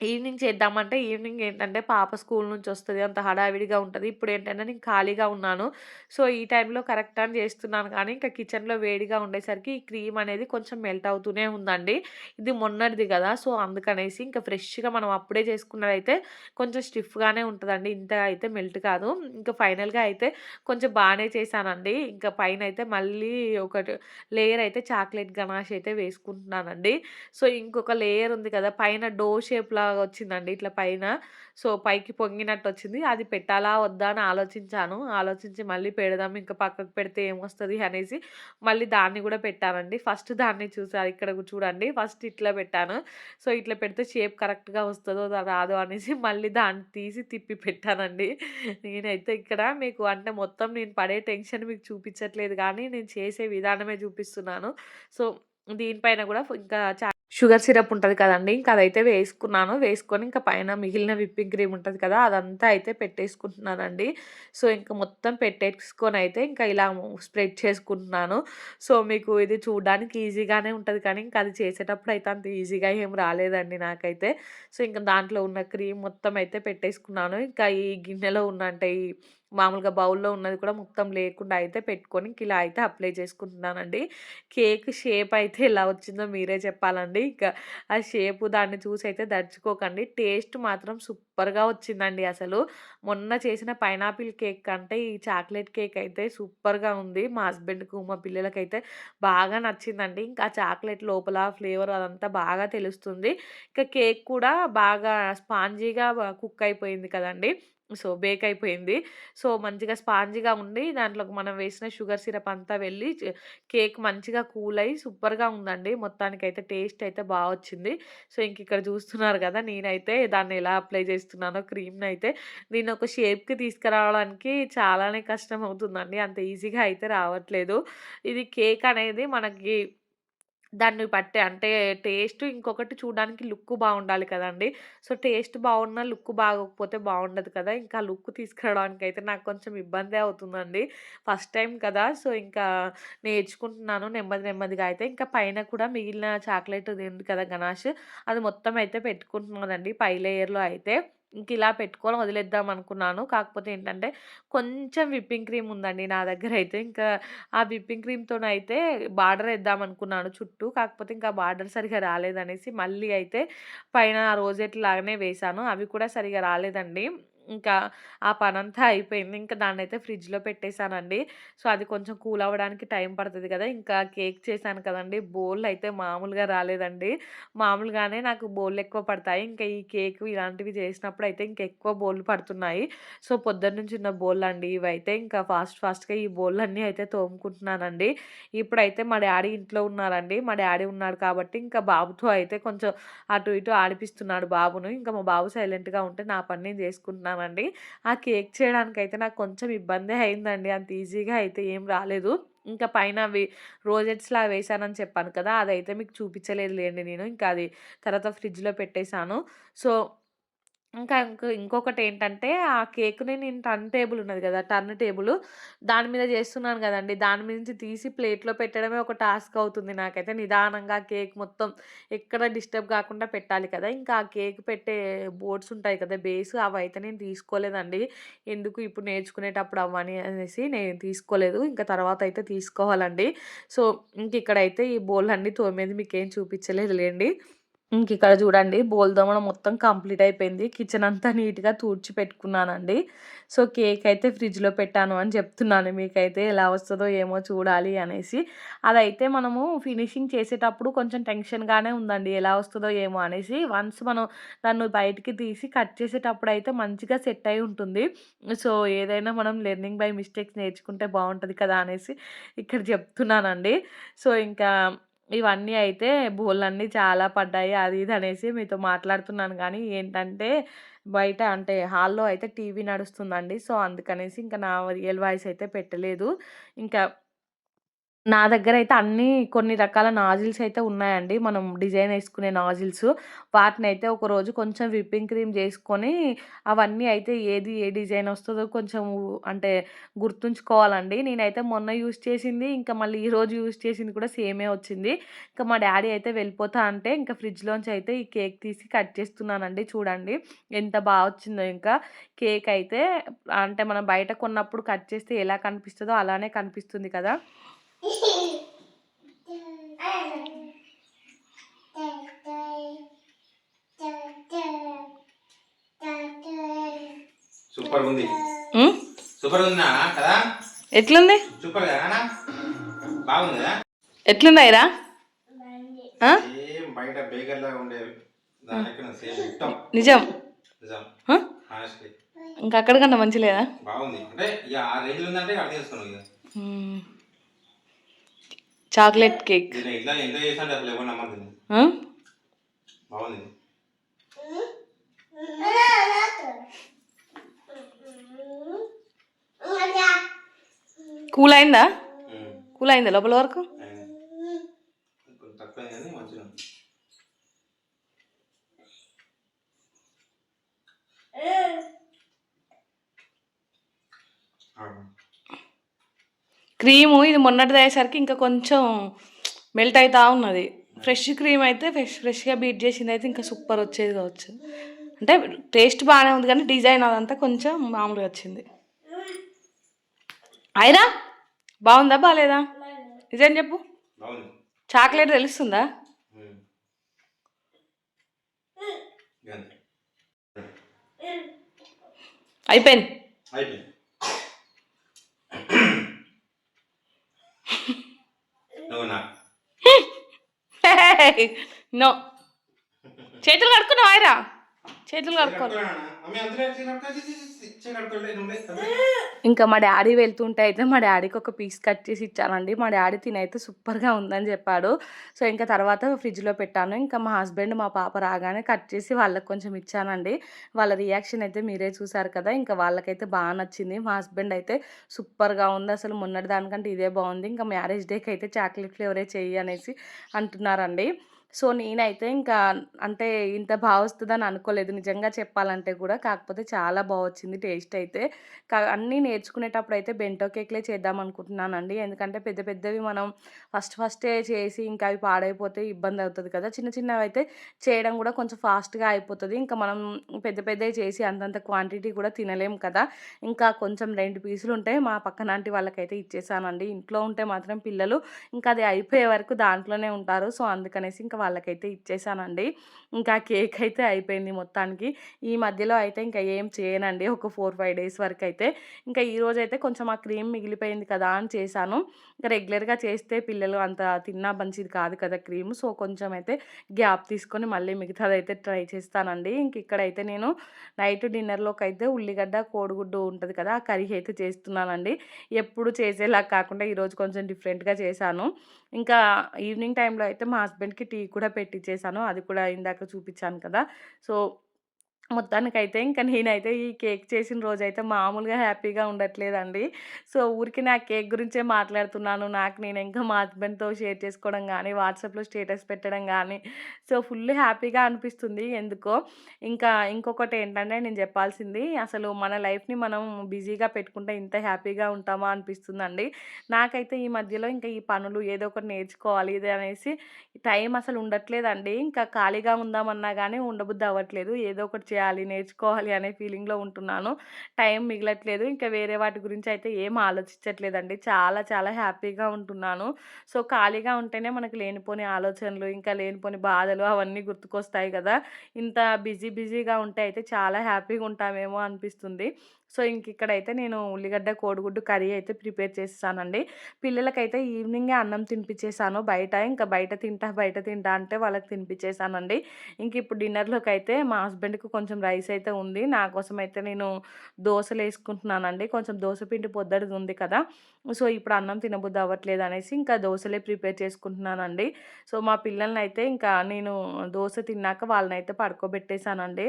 ఈవినింగ్ చేద్దామంటే ఈవినింగ్ ఏంటంటే పాప స్కూల్ నుంచి వస్తుంది అంత హడావిడిగా ఉంటుంది ఇప్పుడు ఏంటంటే నేను ఖాళీగా ఉన్నాను. సో, ఈ టైంలో కరెక్ట్ అని చేస్తున్నాను కానీ ఇంకా కిచెన్‌లో వేడిగా ఉండేసరికి ఈ క్రీమ్ అనేది కొంచెం మెల్ట్ అవుతూనే ఉందండి. ఇది మొన్నటిది కదా! సో, అందుకనేసి ఇంకా ఫ్రెష్‌గా మనం అప్పుడే చేసుకున్నదైతే కొంచెం స్టిఫ్‌గానే ఉంటుందండి ఇంత అయితే మెల్ట్ కాదు. ఇంకా ఫైనల్‌గా అయితే కొంచెం బాగానే చేశానండి. ఇంకా పైన అయితే మళ్ళీ ఒకటి లేయర్ అయితే చాక్లెట్ గనాష్ అయితే వేసుకుంటున్నానండి. సో, ఇంకొక లేయర్ ఉంది కదా! పైన డో షేప్లా వచ్చిందండి ఇట్లా పైన. సో, పైకి పొంగినట్టు వచ్చింది అది పెట్టాలా? వద్దా? అని ఆలోచించాను. ఆలోచించి మళ్ళీ పెడదాం ఇంకా పక్కకు పెడితే ఏమొస్తుంది అనేసి మళ్ళీ దాన్ని కూడా పెట్టానండి. ఫస్ట్ దాన్ని చూసారు ఇక్కడ చూడండి. ఫస్ట్ ఇట్లా పెట్టాను. సో, ఇట్లా పెడితే షేప్ కరెక్ట్‌గా వస్తుందో రాదో అనేసి మళ్ళీ దాన్ని తీసి తిప్పి పెట్టానండి. నేనైతే ఇక్కడ మీకు అంటే మొత్తం నేను పడే టెన్షన్ మీకు చూపించట్లేదు కానీ నేను చేసే విధానమే చూపిస్తున్నాను. సో, దీనిపైన కూడా ఇంకా షుగర్ సిరప్ ఉంటుంది కదండి ఇంకా అదైతే వేసుకున్నాను. వేసుకొని ఇంకా పైన మిగిలిన విప్పింగ్ క్రీమ్ ఉంటుంది కదా! అదంతా అయితే పెట్టేసుకుంటున్నానండి. సో, ఇంకా మొత్తం పెట్టేసుకొని అయితే ఇంకా ఇలా స్ప్రెడ్ చేసుకుంటున్నాను. సో, మీకు ఇది చూడడానికి ఈజీగానే ఉంటుంది కానీ ఇంకా అది చేసేటప్పుడు అయితే అంత ఈజీగా ఏం రాలేదండి నాకైతే. సో, ఇంకా దాంట్లో ఉన్న క్రీమ్ మొత్తం అయితే పెట్టేసుకున్నాను. ఇంకా ఈ గిన్నెలో ఉన్న అంటే ఈ మామూలుగా బౌల్‌లో ఉన్నది కూడా మొత్తం లేకుండా అయితే పెట్టుకొని ఇలా అయితే అప్లై చేసుకుంటున్నానండి. కేక్ షేప్ అయితే ఎలా వచ్చిందో మీరే చెప్పాలండి. ఇంకా ఆ షేప్ దాన్ని చూసి అయితే దర్చుకోకండి. టేస్ట్ మాత్రం సూపర్‌గా వచ్చిందండి అసలు. మొన్న చేసిన పైనాపిల్ కేక్ కంటే ఈ చాక్లెట్ కేక్ అయితే సూపర్‌గా ఉంది. మా హస్బెండ్‌కు, మా పిల్లలకైతే బాగా నచ్చిందండి. ఇంకా చాక్లెట్ లోపల ఫ్లేవర్ అదంతా బాగా తెలుస్తుంది. ఇంకా కేక్ కూడా బాగా స్పాంజీగా కుక్ అయిపోయింది కదండీ! సో, బేక్ అయిపోయింది. సో, మంచిగా స్పాంజిగా ఉండి దాంట్లోకి మనం వేసిన షుగర్ సిరప్ అంతా వెళ్ళి కేక్ మంచిగా కూల్ అయ్యి సూపర్‌గా ఉందండి. మొత్తానికి అయితే టేస్ట్ అయితే బాగా వచ్చింది. సో, ఇంక ఇక్కడ చూస్తున్నారు కదా! నేనైతే దాన్ని ఎలా అప్లై చేస్తున్నానో క్రీమ్ని అయితే దీన్ని ఒక షేప్‌కి తీసుకురావడానికి చాలానే కష్టం అవుతుందండి. అంత ఈజీగా అయితే రావట్లేదు. ఇది కేక్ అనేది మనకి దాన్ని బట్టి అంటే టేస్ట్ ఇంకొకటి చూడడానికి లుక్ బాగుండాలి కదండి సో, టేస్ట్ బాగున్నా, లుక్ బాగోకపోతే బాగుండదు కదా! ఇంకా లుక్ తీసుకురావడానికి అయితే నాకు కొంచెం ఇబ్బంది అవుతుందండి. ఫస్ట్ టైం కదా! సో, ఇంకా నేర్చుకుంటున్నాను నెమ్మది నెమ్మదిగా అయితే. ఇంకా పైన కూడా మిగిలిన చాక్లెట్ ఉంది కదా గణాష్ అది మొత్తం అయితే పెట్టుకుంటున్నానండి పై లేయర్‌లో అయితే. ఇంక ఇలా పెట్టుకొని వదిలేద్దాం అనుకున్నాను. కాకపోతే ఏంటంటే, కొంచెం విప్పింగ్ క్రీమ్ ఉందండి నా దగ్గర అయితే ఇంకా ఆ విప్పింగ్ క్రీమ్‌తోనైతే బార్డర్ వేద్దాం అనుకున్నాను చుట్టూ. కాకపోతే ఇంకా బార్డర్ సరిగ్గా రాలేదనేసి మళ్ళీ అయితే పైన రోజెట్ లాగానే వేశాను. అవి కూడా సరిగ్గా రాలేదండి. ఇంకా ఆ పనంతా అయిపోయింది. ఇంకా దాన్నైతే ఫ్రిడ్జ్‌లో పెట్టేశానండి సో, అది కొంచెం కూల్ అవ్వడానికి టైం పడుతుంది కదా! ఇంకా కేక్ చేశాను కదండి బోల్ అయితే మామూలుగా రాలేదండి. మామూలుగానే నాకు బోళ్ళెక్కువ పడతాయి. ఇంకా ఈ కేక్ ఇలాంటివి చేసినప్పుడు అయితే ఇంకెక్కువ బోళ్ళు పడుతున్నాయి. సో, పొద్దున్నుంచి ఉన్న బోళ్ళండి ఇవైతే. ఇంకా ఫాస్ట్ ఫాస్ట్‌గా ఈ బోళ్ళన్నీ అయితే తోముకుంటున్నానండి. ఇప్పుడైతే మా డాడీ ఇంట్లో ఉన్నారండి. మా డాడీ ఉన్నాడు కాబట్టి ఇంకా బాబుతో అయితే కొంచెం అటు ఇటు ఆడిపిస్తున్నాడు బాబును. ఇంకా మా బాబు సైలెంట్‌గా ఉంటే నా పని నేను చేసుకుంటున్నాను చేసుకుంటున్నానండి. ఆ కేక్ చేయడానికైతే నాకు కొంచెం ఇబ్బందే అయిందండి. అంత ఈజీగా అయితే ఏం రాలేదు. ఇంకా పైన అవి రోజెట్స్‌లా వేశానని చెప్పాను కదా! అదైతే మీకు చూపించలేదు లేండి నేను. ఇంకా అది తర్వాత ఫ్రిడ్జ్‌లో పెట్టేసాను. సో, ఇంకా ఇంక ఇంకొకటేంటంటే ఆ కేక్‌ని నేను టర్న్ టేబుల్ ఉన్నది కదా! టర్న్ టేబుల్ దాని మీద చేస్తున్నాను కదండి దాని మీద నుంచి తీసి ప్లేట్‌లో పెట్టడమే ఒక టాస్క్ అవుతుంది నాకైతే. నిదానంగా కేక్ మొత్తం ఎక్కడ డిస్టర్బ్ కాకుండా పెట్టాలి కదా! ఇంకా ఆ కేక్ పెట్టే బోర్డ్స్ ఉంటాయి కదా! బేస్ అవి అయితే నేను తీసుకోలేదండి. ఎందుకు ఇప్పుడు నేర్చుకునేటప్పుడు అవ్వని అనేసి నేను తీసుకోలేదు. ఇంకా తర్వాత అయితే తీసుకోవాలండి. సో, ఇంక ఇక్కడైతే ఈ బోళ్ళన్నీ తోమేది మీకేం చూపించలేదు లేండి. ఇంక ఇక్కడ చూడండి బోల్దోమన మొత్తం కంప్లీట్ అయిపోయింది. కిచెన్ అంతా నీట్‌గా తూడ్చి పెట్టుకున్నానండి. సో, కేక్ అయితే ఫ్రిడ్జ్‌లో పెట్టాను అని చెప్తున్నాను మీకైతే. ఎలా వస్తుందో ఏమో చూడాలి అనేసి. అదైతే మనము ఫినిషింగ్ చేసేటప్పుడు కొంచెం టెన్షన్‌గానే ఉందండి. ఎలా వస్తుందో ఏమో అనేసి. వన్స్ మనం దాన్ని బయటికి తీసి కట్ చేసేటప్పుడు అయితే మంచిగా సెట్ అయి ఉంటుంది. సో, ఏదైనా మనం లెర్నింగ్ బై మిస్టేక్స్ నేర్చుకుంటే బాగుంటుంది కదా! అనేసి ఇక్కడ చెప్తున్నానండి. సో, ఇంకా ఇవన్నీ అయితే బోళ్ళన్నీ చాలా పడ్డాయి. అది ఇది అనేసి మీతో మాట్లాడుతున్నాను కానీ ఏంటంటే, బయట అంటే హాల్‌లో అయితే టీవీ నడుస్తుందండి. సో, అందుకనేసి ఇంకా నా రియల్ వాయిస్ అయితే పెట్టలేదు. ఇంకా నా దగ్గర అయితే అన్ని కొన్ని రకాల నాజిల్స్ అయితే ఉన్నాయండి. మనం డిజైన్ వేసుకునే నాజిల్స్. వాటిని అయితే ఒకరోజు కొంచెం విప్పింగ్ క్రీమ్ చేసుకొని, అవన్నీ అయితే ఏది ఏ డిజైన్ వస్తుందో కొంచెం అంటే గుర్తుంచుకోవాలండి. నేనైతే మొన్న యూజ్ చేసింది, ఇంకా మళ్ళీ ఈరోజు యూజ్ చేసింది కూడా సేమే వచ్చింది. ఇంకా మా డాడీ అయితే వెళ్ళిపోతా అంటే, ఇంకా ఫ్రిడ్జ్‌లోంచి అయితే ఈ కేక్ తీసి కట్ చేస్తున్నానండి. చూడండి ఎంత బాగా వచ్చిందో ఇంకా. కేక్ అయితే అంటే మనం బయట కొన్నప్పుడు కట్ చేస్తే ఎలా కనిపిస్తుందో అలానే కనిపిస్తుంది కదా! సూపర్‌గుంది. హ్మ్. సూపర్‌గుంది నాన్న కదా! ఎట్లుంది? సూపర్ కదా? బాగుంది కదా? ఎట్లున్నాయిరా? బయట ఉండేవి. లెక్కన సేమ్ మొత్తం. నిజం. ఇంకా అక్కడికన్నా మంచిగా లేదా? బాగుంది. అంటే ఇక ఆ రేంజ్‌లో ఉందంటే అర్థం చేసుకోను ఇక. హ్మ్. Chocolate cake. దీన్ని ఇట్లా ఎంత చేసినా అసలు ఎవరు నమ్మరు దీన్ని. ఆ? బాగుంది. కూల్ అయిందా? హ్మ్. కూల్ అయిందా లోపల వరకు? అయింది. కొంచెం తక్కువైంది కానీ మంచిగా ఉంది. ఆ. క్రీము ఇది మొన్నటిది అయ్యేసరికి ఇంకా కొంచెం మెల్ట్ అవుతా ఉన్నది. ఫ్రెష్ క్రీమ్ అయితే ఫ్రెష్ ఫ్రెష్‌గా బీట్ చేసింది అయితే ఇంకా సూపర్ వచ్చేది కావచ్చు. అంటే టేస్ట్ బాగానే ఉంది కానీ డిజైన్ అదంతా కొంచెం మామూలుగా వచ్చింది. అయినా బాగుందా బాలేదా? నిజం చెప్పు. చాక్లెట్ తెలుస్తుందా? అయిపోయింది. అయిపోయింది. నువ్వు నా నో చేతులు కడుక్కున్నావు ఆయరా? చేతులు కడుక్కోవాలి. ఇంకా మా డాడీ వెళ్తుంటే అయితే మా డాడీకి ఒక పీస్ కట్ చేసి ఇచ్చానండి. మా డాడీ తినైతే సూపర్గా ఉందని చెప్పాడు. సో ఇంకా తర్వాత ఫ్రిడ్జ్లో పెట్టాను. ఇంకా మా హస్బెండ్ మా పాప రాగానే కట్ చేసి వాళ్ళకి కొంచెం ఇచ్చానండి. వాళ్ళ రియాక్షన్ అయితే మీరే చూసారు కదా ఇంకా వాళ్ళకైతే బాగా నచ్చింది. మా హస్బెండ్ అయితే సూపర్గా ఉంది. అసలు మొన్నటి దానికంటే ఇదే బాగుంది. ఇంకా మ్యారేజ్ డేకి అయితే చాక్లెట్ ఫ్లేవరే చెయ్యి అనేసి అంటున్నారండి. సో నేనైతే ఇంకా అంటే ఇంత బాగా వస్తుందని అనుకోలేదు. నిజంగా చెప్పాలంటే కూడా కాకపోతే చాలా బాగా వచ్చింది టేస్ట్ అయితే. కా అన్నీ నేర్చుకునేటప్పుడు అయితే బెంటో కేక్లే చేద్దాం అనుకుంటున్నానండి. ఎందుకంటే పెద్ద పెద్దవి మనం ఫస్ట్ ఫస్టే చేసి ఇంకా అవి పాడైపోతే ఇబ్బంది అవుతుంది కదా. చిన్న చిన్నవి అయితే చేయడం కూడా కొంచెం ఫాస్ట్గా అయిపోతుంది. ఇంకా మనం పెద్ద పెద్దవి చేసి అంతంత క్వాంటిటీ కూడా తినలేం కదా. ఇంకా కొంచెం రెండు పీసులు ఉంటే మా పక్కనాంటి వాళ్ళకైతే ఇచ్చేసానండి. ఇంట్లో ఉంటే మాత్రం పిల్లలు ఇంకా అది అయిపోయే వరకు దాంట్లోనే ఉంటారు. సో అందుకనేసి ఇంకా వాళ్ళకైతే ఇచ్చేసానండి. ఇంకా కేక్ అయితే అయిపోయింది మొత్తానికి. ఈ మధ్యలో అయితే ఇంకా ఏం చేయనండి. ఒక ఫోర్ ఫైవ్ డేస్ వరకు అయితే ఇంకా ఈరోజు అయితే కొంచెం ఆ క్రీమ్ మిగిలిపోయింది కదా అని చేశాను. ఇంకా రెగ్యులర్గా చేస్తే పిల్లలు అంత తిన్నా మంచిది కాదు కదా క్రీమ్. సో కొంచెం అయితే గ్యాప్ తీసుకొని మళ్ళీ మిగతాది అయితే ట్రై చేస్తానండి. ఇంక ఇక్కడైతే నేను నైట్ డిన్నర్లోకి అయితే ఉల్లిగడ్డ కోడిగుడ్డు ఉంటుంది కదా ఆ కర్రీ అయితే చేస్తున్నానండి. ఎప్పుడు చేసేలా కాకుండా ఈరోజు కొంచెం డిఫరెంట్గా చేశాను. ఇంకా ఈవినింగ్ టైంలో అయితే మా హస్బెండ్కి టీ కూడా పెట్టించేసాను అది కూడా ఇందాక చూపించాను కదా! సో మొత్తానికైతే ఇంకా నేనైతే ఈ కేక్ చేసిన రోజైతే మామూలుగా హ్యాపీగా ఉండట్లేదండి. సో ఊరికి నా కేక్ గురించే మాట్లాడుతున్నాను. నాకు నేను ఇంకా మా హస్బెండ్తో షేర్ చేసుకోవడం కానీ వాట్సాప్లో స్టేటస్ పెట్టడం కానీ సో ఫుల్ హ్యాపీగా అనిపిస్తుంది. ఎందుకో ఇంకా ఇంకొకటి ఏంటంటే నేను చెప్పాల్సింది అసలు మన లైఫ్ని మనం బిజీగా పెట్టుకుంటే ఇంత హ్యాపీగా ఉంటామా అనిపిస్తుందండి. నాకైతే ఈ మధ్యలో ఇంకా ఈ పనులు ఏదో ఒకటి నేర్చుకోవాలి ఇది అనేసి టైం అసలు ఉండట్లేదండి. ఇంకా ఖాళీగా ఉందామన్నా కానీ ఉండబుద్ధి అవ్వట్లేదు. ఏదో ఒకటి చేయాలి నేర్చుకోవాలి అనే ఫీలింగ్లో ఉంటున్నాను. టైం మిగలట్లేదు. ఇంకా వేరే వాటి గురించి అయితే ఏం ఆలోచించట్లేదండి. చాలా చాలా హ్యాపీగా ఉంటున్నాను. సో ఖాళీగా ఉంటేనే మనకు లేనిపోని ఆలోచనలు ఇంకా లేనిపోని బాధలు అవన్నీ గుర్తుకొస్తాయి కదా. ఇంత బిజీ బిజీగా ఉంటే అయితే చాలా హ్యాపీగా ఉంటామేమో అనిపిస్తుంది. సో ఇంక ఇక్కడైతే నేను ఉల్లిగడ్డ కోడిగుడ్డు కర్రీ అయితే ప్రిపేర్ చేస్తానండి పిల్లలకైతే ఈవినింగే అన్నం తినిపించేసాను బయట ఇంకా బయట తింటా బయట తింటా అంటే వాళ్ళకి తినిపించేసానండి ఇంక ఇప్పుడు డిన్నర్లోకి అయితే మా హస్బెండ్కి కొంచెం రైస్ అయితే ఉంది. నా కోసం అయితే నేను దోశలు వేసుకుంటున్నానండి కొంచెం దోశ పిండి పొద్దడిది ఉంది కదా. సో ఇప్పుడు అన్నం తినబుద్ధి అవ్వట్లేదు అనేసి ఇంకా దోశలే ప్రిపేర్ చేసుకుంటున్నానండి. సో మా పిల్లల్ని అయితే ఇంకా నేను దోశ తిన్నాక వాళ్ళని అయితే పడుకోబెట్టేశానండి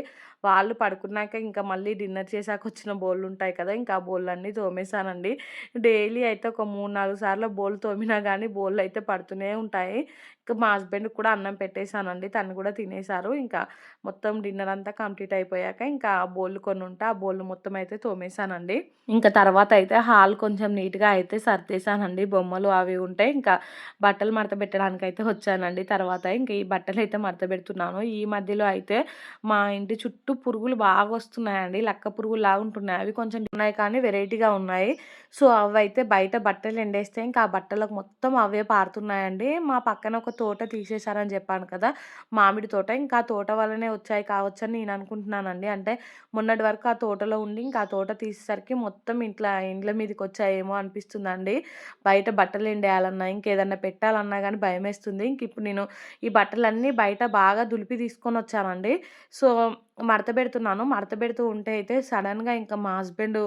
వాళ్ళు పడుకున్నాక ఇంకా మళ్ళీ డిన్నర్ చేశాక వచ్చిన బోళ్ళు ఉంటాయి కదా ఇంకా ఆ బోళ్ళన్నీ తోమేశానండి. డైలీ అయితే ఒక మూడు నాలుగు సార్లు బోల్ తోమినా కానీ బోళ్ళు అయితే పడుతూనే ఉంటాయి. ఇంకా మా హస్బెండ్కి కూడా అన్నం పెట్టేశానండి. తను కూడా తినేశారు. ఇంకా మొత్తం డిన్నర్ అంతా కంప్లీట్ అయిపోయాక ఇంకా ఆ బోళ్ళు కొన్ని ఉంటే ఆ బోళ్ళు మొత్తం అయితే తోమేశానండి. ఇంకా తర్వాత అయితే హాల్ కొంచెం నీట్గా అయితే సర్దేశానండి. బొమ్మలు అవి ఉంటే ఇంకా బట్టలు మడత పెట్టడానికి అయితే వచ్చానండి. తర్వాత ఇంకా ఈ బట్టలు అయితే మడత పెడుతున్నాను. ఈ మధ్యలో అయితే మా ఇంటి చుట్టూ పురుగులు బాగా వస్తున్నాయండి. లక్క పురుగులు లాగా ఉంటున్నాయి. అవి కొంచెం ఉన్నాయి కానీ వెరైటీగా ఉన్నాయి. సో అవి అయితే బయట బట్టలు ఎండేస్తే ఇంకా ఆ బట్టలకు మొత్తం అవే పారుతున్నాయండి. మా పక్కన ఒక తోట తీసేశారని చెప్పాను కదా! మామిడి తోట. ఇంకా ఆ తోట వల్లనే వచ్చాయి కావచ్చని నేను అనుకుంటున్నానండి. అంటే మొన్నటి వరకు ఆ తోటలో ఉండి ఇంకా ఆ తోట తీసేసరికి మొత్తం ఇంట్లో ఇండ్ల మీదకి వచ్చాయేమో అనిపిస్తుందండి. బయట బట్టలు ఎండేయాలన్నా ఇంకేదన్నా పెట్టాలన్నా కానీ భయం వేస్తుంది ఇంక ఇప్పుడు నేను ఈ బట్టలన్నీ బయట బాగా దులిపి తీసుకొని వచ్చానండి సో మడత పెడుతున్నాను. మడత పెడుతూ ఉంటే అయితే సడన్గా ఇంకా మా హస్బెండ్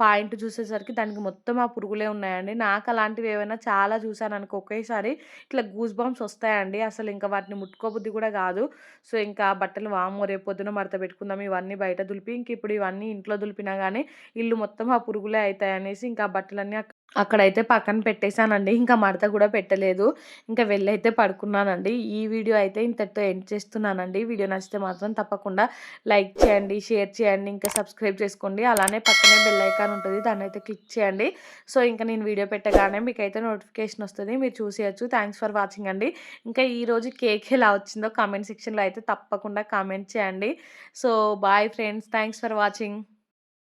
పాయింట్ చూసేసరికి దానికి మొత్తం ఆ పురుగులే ఉన్నాయండి. నాకు అలాంటివి ఏమైనా చాలా చూసాను అనుకో ఒకేసారి ఇట్లా గూస్ బాంబ్స్ వస్తాయండి. అసలు ఇంకా వాటిని ముట్టుకోబుద్ధి కూడా కాదు. సో ఇంకా బట్టలు వాము రేపు పొద్దున మడత పెట్టుకుందాం ఇవన్నీ బయట దులిపి ఇంక ఇప్పుడు ఇవన్నీ ఇంట్లో దులిపినా కానీ ఇల్లు మొత్తం ఆ పురుగులే అవుతాయి అనేసి ఇంకా బట్టలన్నీ అక్కడైతే పక్కన పెట్టేశానండి. ఇంకా మడత కూడా పెట్టలేదు. ఇంకా వెళ్ళైతే పడుకున్నానండి. ఈ వీడియో అయితే ఇంతటితో ఎండ్ చేస్తున్నానండి. వీడియో నచ్చితే మాత్రం తప్పకుండా లైక్ చేయండి షేర్ చేయండి ఇంకా సబ్స్క్రైబ్ చేసుకోండి. అలానే పక్కనే బెల్ ఐకాన్ ఉంటుంది. దాన్ని అయితే క్లిక్ చేయండి. సో ఇంకా నేను వీడియో పెట్టగానే మీకు అయితే నోటిఫికేషన్ వస్తుంది. మీరు చూసేయచ్చు. థ్యాంక్స్ ఫర్ వాచింగ్ అండి. ఇంకా ఈరోజు కేక్ ఎలా వచ్చిందో కామెంట్ సెక్షన్లో అయితే తప్పకుండా కామెంట్ చేయండి. So bye friends. Thanks for watching.